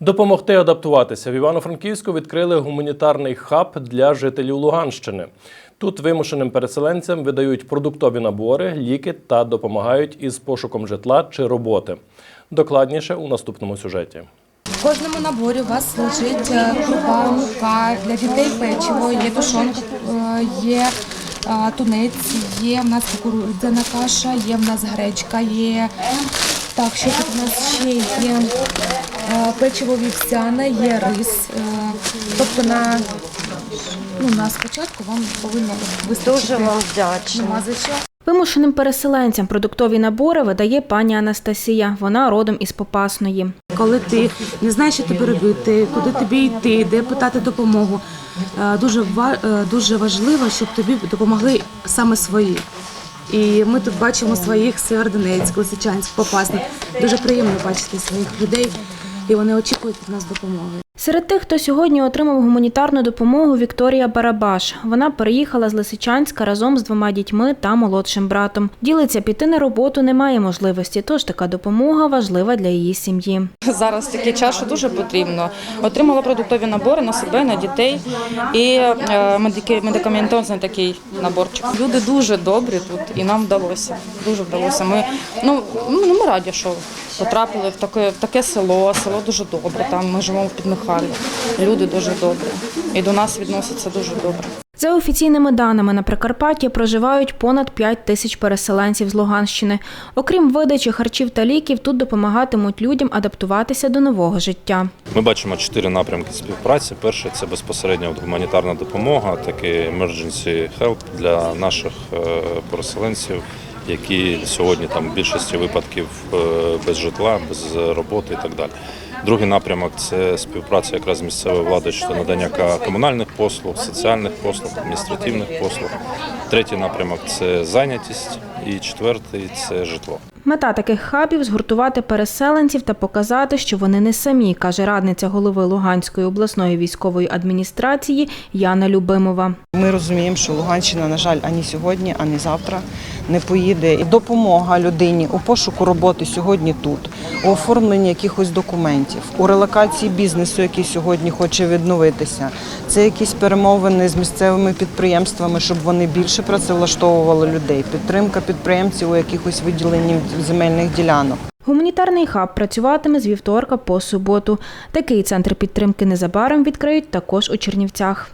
Допомогти адаптуватися в Івано-Франківську відкрили гуманітарний хаб для жителів Луганщини. Тут вимушеним переселенцям видають продуктові набори, ліки та допомагають із пошуком житла чи роботи. Докладніше у наступному сюжеті. В кожному наборі у вас лежить е, крупа, мука, для дітей печиво, є тушонка, е, є е, тунець, є в нас кукурудзяна каша, є в нас гречка, є так, що тут у нас ще є е, печиво вівсяне, є рис. е, Тобто на, ну, на спочатку вам повинно вистачити. Дуже вам вдячна. Нема за що. Вимушеним переселенцям продуктові набори видає пані Анастасія. Вона родом із Попасної. Коли ти не знаєш, що тобі робити, куди тобі йти, де питати допомогу, е, дуже дуже важливо, щоб тобі допомогли саме свої. І ми тут бачимо своїх Сєвєродонецьк, Лисичанськ, Попасних. Дуже приємно бачити своїх людей, і вони очікують від нас допомоги. Серед тих, хто сьогодні отримав гуманітарну допомогу, Вікторія Барабаш. Вона переїхала з Лисичанська разом з двома дітьми та молодшим братом. Ділиться, піти на роботу немає можливості, тож така допомога важлива для її сім'ї. Зараз такий час, що дуже потрібно. Отримала продуктові набори на себе, на дітей і е, медикаментозний такий наборчик. Люди дуже добрі тут, і нам вдалося. Дуже вдалося. Ми ну, ну ми раді, що потрапили в таке, в таке село. Село дуже добре. Там ми живемо в Підмихайлі. Люди дуже добрі. І до нас відносяться дуже добре. За офіційними даними на Прикарпатті проживають понад 5 тисяч переселенців з Луганщини. Окрім видачі харчів та ліків, тут допомагатимуть людям адаптуватися до нового життя. Ми бачимо чотири напрямки співпраці. Перше це безпосередньо гуманітарна допомога, такий emergency help для наших е, переселенців, які сьогодні там в більшості випадків е, без житла, без роботи і так далі. Другий напрямок це співпраця якраз з місцевою владою щодо надання комунальних послуг, соціальних послуг, адміністративних послуг. Третій напрямок це зайнятість, і четвертий це житло. Мета таких хабів згуртувати переселенців та показати, що вони не самі, каже радниця голови Луганської обласної військової адміністрації Яна Любимова. Ми розуміємо, що Луганщина, на жаль, ані сьогодні, ані завтра не поїде. Допомога людині у пошуку роботи сьогодні тут, у оформленні якихось документів, у релокації бізнесу, який сьогодні хоче відновитися. Це якісь перемовини з місцевими підприємствами, щоб вони більше працевлаштовували людей, підтримка підприємців у якихось виділенні земельних ділянок. Гуманітарний хаб працюватиме з вівторка по суботу. Такий центр підтримки незабаром відкриють також у Чернівцях.